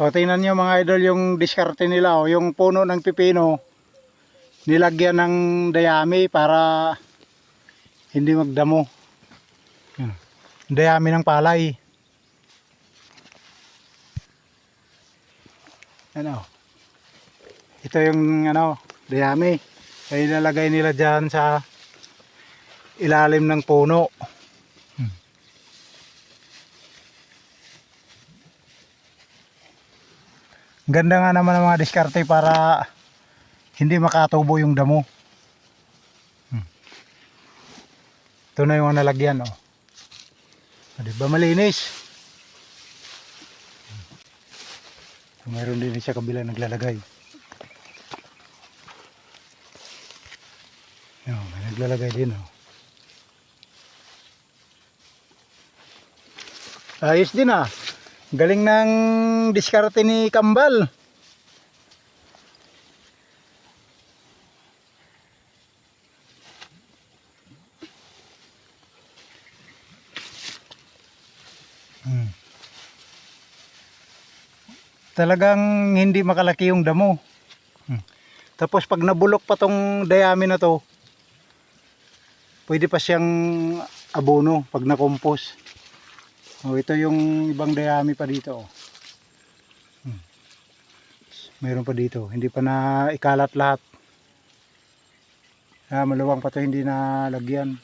O tingnan nyo mga idol yung diskarte nila o yung puno ng pipino nilagyan ng dayami para hindi magdamo. Yan. Dayami ng palay. Ano? Ito yung ano, dayami. Ay ilalagay nila dyan sa ilalim ng puno. Ganda nga naman ng mga diskarte para hindi makatubo yung damo. Hmm. Ito na yung nalagyan, oh. O, di ba malinis? Hmm. Mayroon din siya kabila naglalagay. Yan, may naglalagay din, oh. Ayos din ah. Galing ng diskarte ni Kambal. Hmm. Talagang hindi makalaki yung damo. Hmm. Tapos pag nabulok pa tong dayami na to, pwede pa siyang abono pag nakompos. Oh, ito yung ibang dayami pa dito. Oh. Hmm. Meron pa dito. Hindi pa na ikalat lahat. Ah, maluwang pa to hindi na lagyan.